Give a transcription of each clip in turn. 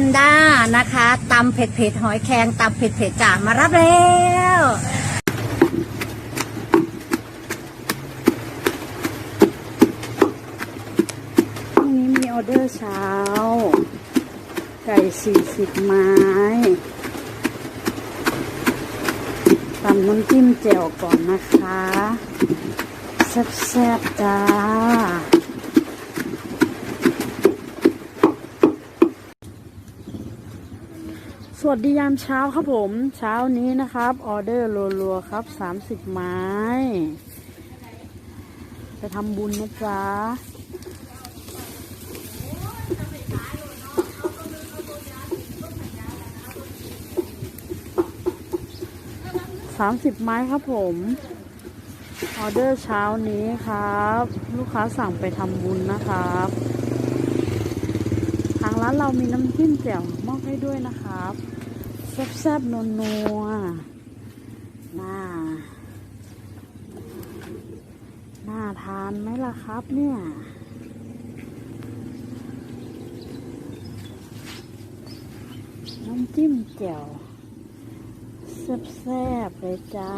นด้านะคะตำเผ็ดเผ็ดหอยแครงตำเผ็ดเผ็ดจ่ามารับแล้วพรุ่งนี้มีออเดอร์เช้า ไก่สี่สิบไม้ตำน้ำจิ้มแจ่วก่อนนะคะ แซ่บๆจ้า สวัสดียามเช้าครับผม เช้านี้นะครับ ออเดอร์รัวๆครับสามสิบไม้ จะทำบุญนะจ๊ะสามสิบไม้ครับผม ออเดอร์เช้านี้ครับ ลูกค้าสั่งไปทำบุญนะครับทางร้านเรามีน้ำจิ้มแจ่วมอบให้ด้วยนะครับ แซ่บๆนัวๆน่า น่าทานไหมล่ะครับเนี่ยน้ำจิ้มแจ่วแซ่บๆเลยจ้า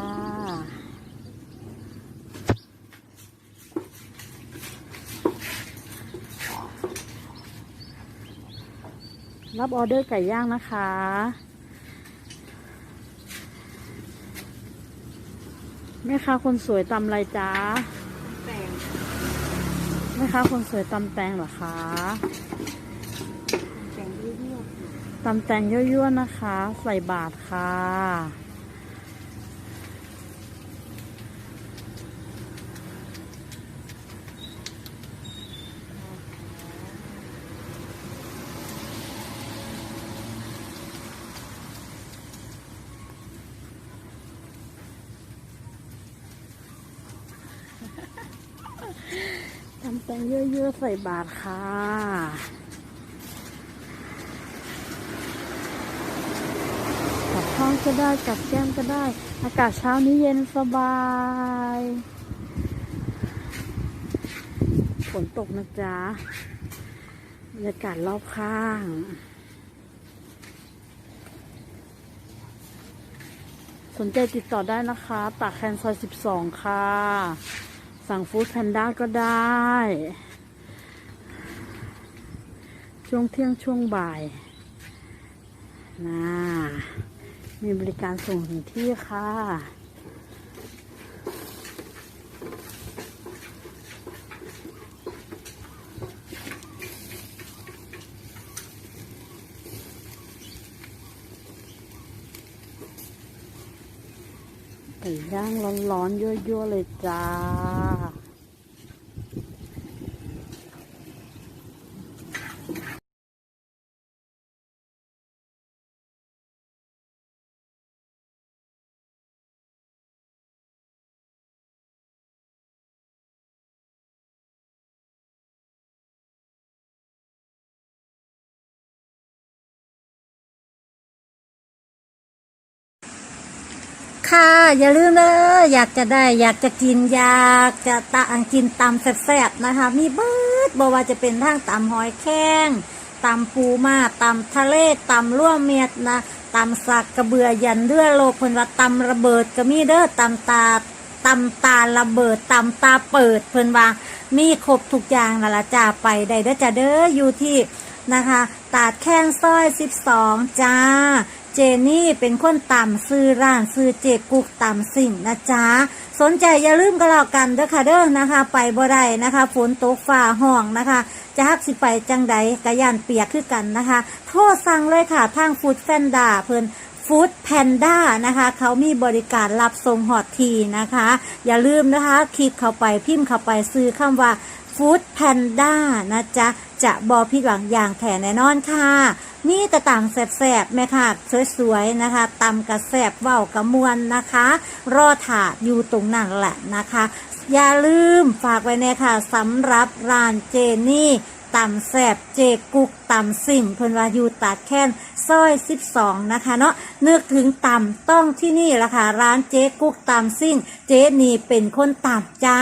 รับออเดอร์ไก่ย่างนะคะ แม่ค้าคนสวยตำอะไรจ้าแม่ค้าคนสวยตำแตงเหรอคะตำแตงยั่วๆนะคะ ใส่บาทค่ะ ตำแตงเยอะๆใส่บาทค่ะกับข้าวก็ได้กับแก้มก็ได้ อากาศเช้านี้เย็นสบายฝนตกนะจ๊ะบรรยากาศรอบข้างสนใจติดต่อได้นะคะ ตากแคนซอย 12 ค่ะ สั่งฟู้ดแพนด้าก็ได้ ช่วงเที่ยงช่วงบ่ายนะมีบริการส่งถึงที่ค่ะ ไก่ย่างร้อนๆยั่วๆเลยจ้า ค่ะ อย่าลืมเลยอยากจะได้ อยากจะกินอยากจะตะอังกินตำแซ่บๆนะคะ มีเบิดบอกว่าจะเป็นทั้งตำหอยแข้งตำปูมาตำทะเลตำร่วเมียดนะตำสักกระเบือยันเรือโลกเพิ่นว่าตำระเบิดก็มีเด้อตำตาตำตาระเบิดตำตาเปิดเพิ่นว่ามีครบทุกอย่างนั่นละจ้าไปได้เด้อจ้าเด้ออยู่ที่นะคะ ตาดแข้งซอย 12 จ้า เจนี่เป็นคนต่ำซื้อร้านซื้อเจกุกต่ำสิ่งนะจ๊ะสนใจอย่าลืมก็แล้วกันเด้อค่ะเด้อนะคะ ไปบ่ได้นะคะฝนตกฝ่าห้องนะคะจะฮักสิไปจังใดกะยานเปียกคือกันนะคะ โทรสั่งเลยค่ะทางฟู้ดแฟนดาเพิ่นฟู้ดแพนด้านะคะ เขามีบริการรับส่งหอดทีนะคะ อย่าลืมนะคะคลิกเข้าไปพิมพ์เข้าไปซื้อคำว่า ฟู้ดแพนด้านะจ๊ะ จะบอผิดหวังอย่างแท้แน่นอนค่ะมีแต่ต่างแสบๆแม่ค่ะสวยๆนะคะตำกระแสบเว้ากระมวลนะคะ รอถาดอยู่ตรงนั้นแหละนะคะ อย่าลืมฝากไว้เนี่ยค่ะสำหรับร้านเจนี่ตำแสบเจกุกตำสิ่งเพิ่นว่าอยู่ตัดแค้นซอย 12 นะคะเนาะนึกถึงตำต้องที่นี่ละค่ะ ร้านเจกุกตำสิ่ง เจนี่เป็นคนตำจ้า